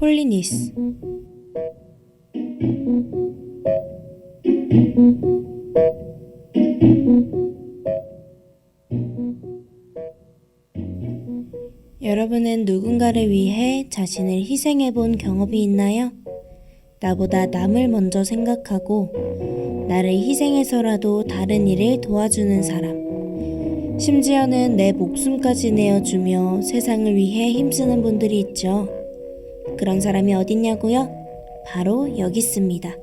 홀리니스 누군가를 위해 자신을 희생해 본 경험이 있나요? 나보다 남을 먼저 생각하고 나를 희생해서라도 다른 일을 도와주는 사람. 심지어는 내 목숨까지 내어주며 세상을 위해 힘쓰는 분들이 있죠. 그런 사람이 어딨냐고요? 바로 여기 있습니다.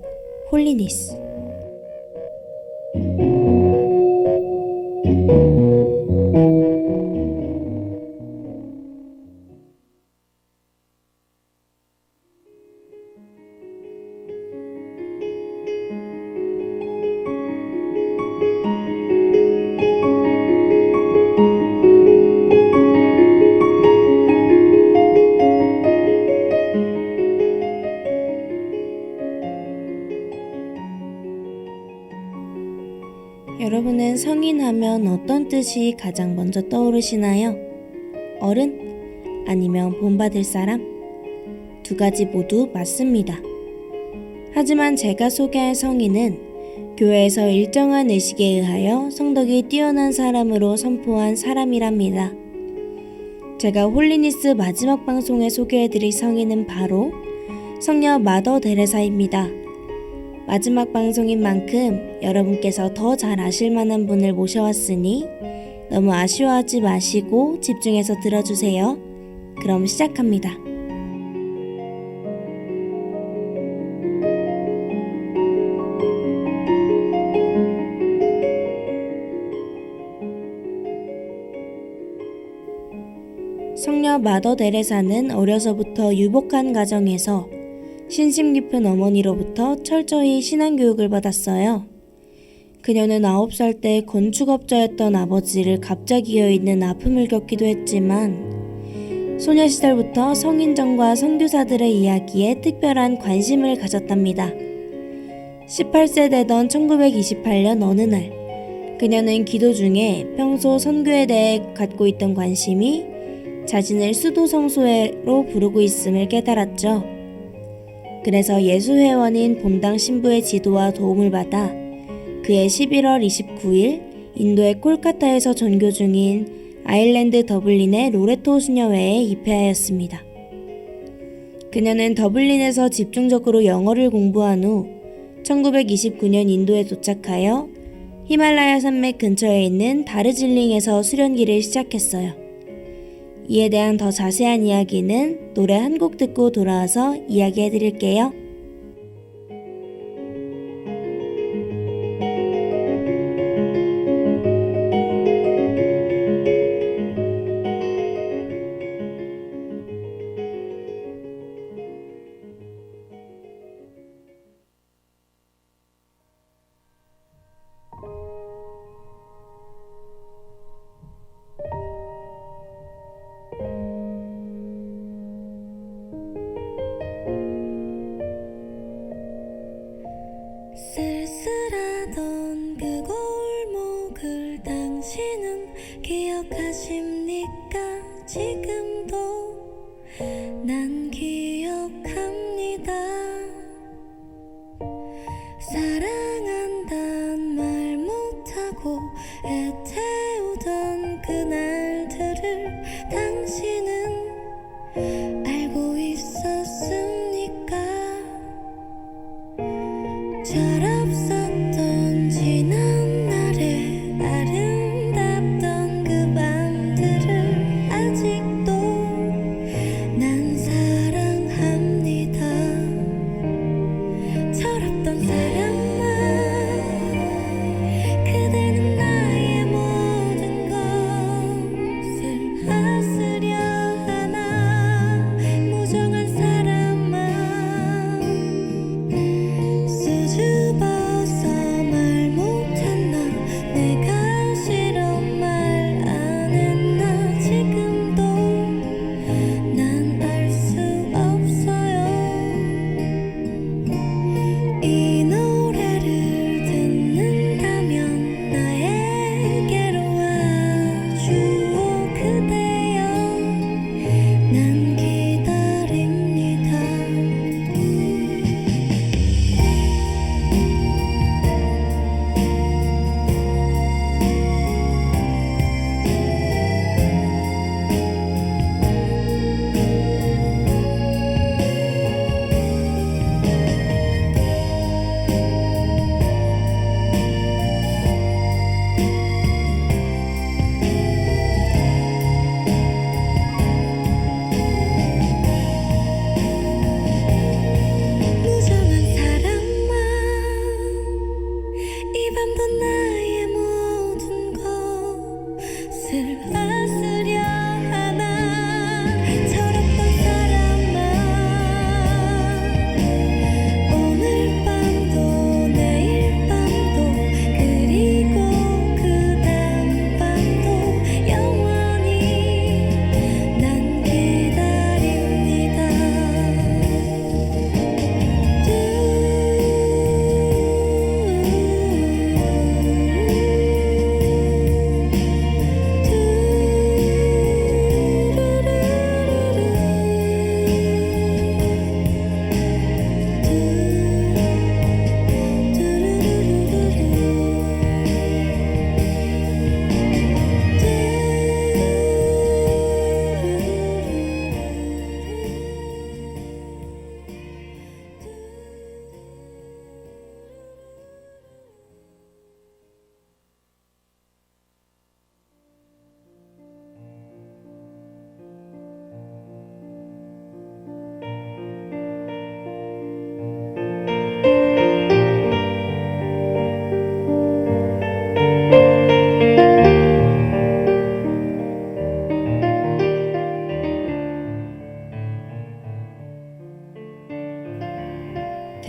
홀리니스. 여러분은 성인 하면 어떤 뜻이 가장 먼저 떠오르시나요? 어른? 아니면 본받을 사람? 두 가지 모두 맞습니다. 하지만 제가 소개할 성인은 교회에서 일정한 의식에 의하여 성덕이 뛰어난 사람으로 선포한 사람이랍니다. 제가 홀리니스 마지막 방송에 소개해드릴 성인은 바로 성녀 마더 데레사입니다. 마지막 방송인 만큼 여러분께서 더 잘 아실 만한 분을 모셔왔으니 너무 아쉬워하지 마시고 집중해서 들어주세요. 그럼 시작합니다. 성녀 마더 데레사는 어려서부터 유복한 가정에서 신심 깊은 어머니로부터 철저히 신앙교육을 받았어요. 그녀는 9살 때 건축업자였던 아버지를 갑자기 이어있는 아픔을 겪기도 했지만 소녀 시절부터 성인정과 선교사들의 이야기에 특별한 관심을 가졌답니다. 18세 되던 1928년 어느 날 그녀는 기도 중에 평소 선교에 대해 갖고 있던 관심이 자신을 수도 성소회로 부르고 있음을 깨달았죠. 그래서 예수회원인 본당 신부의 지도와 도움을 받아 그해 11월 29일 인도의 콜카타에서 전교 중인 아일랜드 더블린의 로레토 수녀회에 입회하였습니다. 그녀는 더블린에서 집중적으로 영어를 공부한 후 1929년 인도에 도착하여 히말라야 산맥 근처에 있는 다르질링에서 수련기를 시작했어요. 이에 대한 더 자세한 이야기는 노래 한 곡 듣고 돌아와서 이야기해 드릴게요. 골목을 당신은 기억하십니까? 지금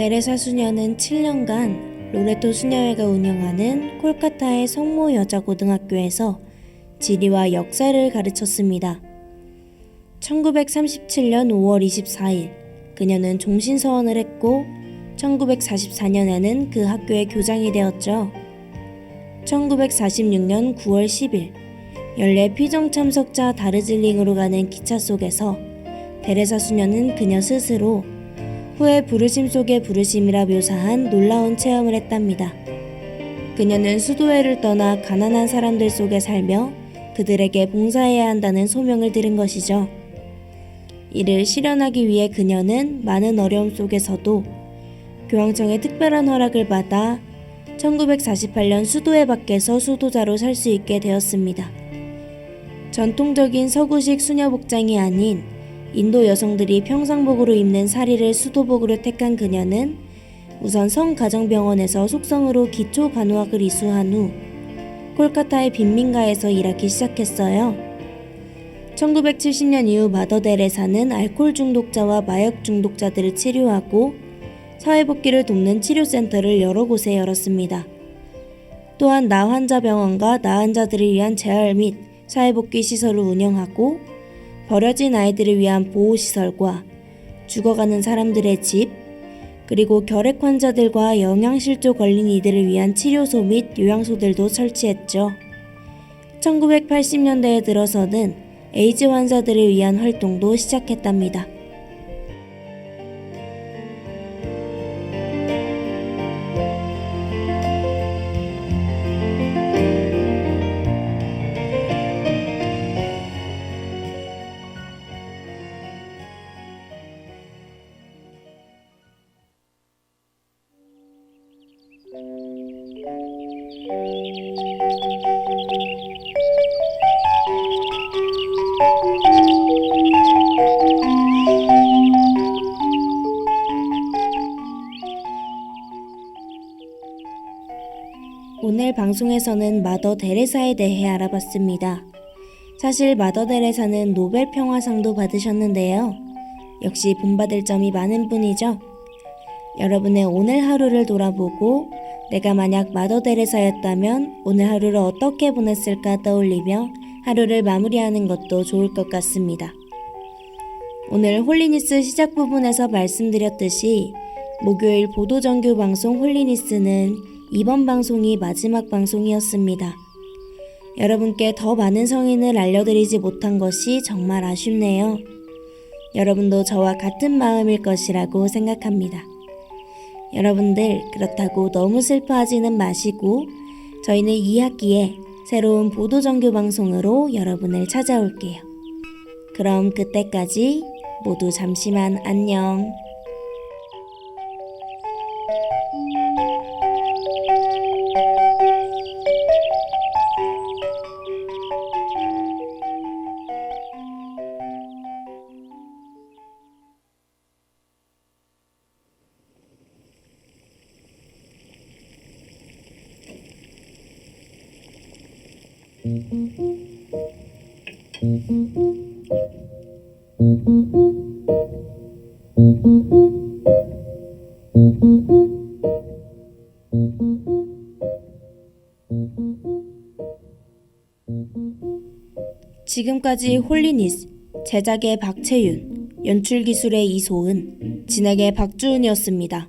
데레사 수녀는 7년간 로레토 수녀회가 운영하는 콜카타의 성모 여자 고등학교에서 지리와 역사를 가르쳤습니다. 1937년 5월 24일 그녀는 종신서원을 했고 1944년에는 그 학교의 교장이 되었죠. 1946년 9월 10일 연례 피정 참석자 다르질링으로 가는 기차 속에서 데레사 수녀는 그녀 스스로 후에 부르심 속의 부르심이라 묘사한 놀라운 체험을 했답니다. 그녀는 수도회를 떠나 가난한 사람들 속에 살며 그들에게 봉사해야 한다는 소명을 들은 것이죠. 이를 실현하기 위해 그녀는 많은 어려움 속에서도 교황청의 특별한 허락을 받아 1948년 수도회 밖에서 수도자로 살 수 있게 되었습니다. 전통적인 서구식 수녀 복장이 아닌 인도 여성들이 평상복으로 입는 사리를 수도복으로 택한 그녀는 우선 성가정병원에서 속성으로 기초 간호학을 이수한 후 콜카타의 빈민가에서 일하기 시작했어요. 1970년 이후 마더데레사는 알코올 중독자와 마약 중독자들을 치료하고 사회복귀를 돕는 치료센터를 여러 곳에 열었습니다. 또한 나 환자 병원과 나 환자들을 위한 재활 및 사회복귀 시설을 운영하고 버려진 아이들을 위한 보호시설과 죽어가는 사람들의 집, 그리고 결핵 환자들과 영양실조 걸린 이들을 위한 치료소 및 요양소들도 설치했죠. 1980년대에 들어서는 에이즈 환자들을 위한 활동도 시작했답니다. 방송에서는 마더 데레사에 대해 알아봤습니다. 사실 마더 데레사는 노벨 평화상도 받으셨는데요. 역시 본받을 점이 많은 분이죠. 여러분의 오늘 하루를 돌아보고 내가 만약 마더 데레사였다면 오늘 하루를 어떻게 보냈을까 떠올리며 하루를 마무리하는 것도 좋을 것 같습니다. 오늘 홀리니스 시작 부분에서 말씀드렸듯이 목요일 보도 정규 방송 홀리니스는 이번 방송이 마지막 방송이었습니다. 여러분께 더 많은 성인을 알려드리지 못한 것이 정말 아쉽네요. 여러분도 저와 같은 마음일 것이라고 생각합니다. 여러분들 그렇다고 너무 슬퍼하지는 마시고 저희는 2학기에 새로운 보도정규 방송으로 여러분을 찾아올게요. 그럼 그때까지 모두 잠시만 안녕. 지금까지 홀리니스, 제작의 박채윤, 연출 기술의 이소은, 진행의 박주은이었습니다.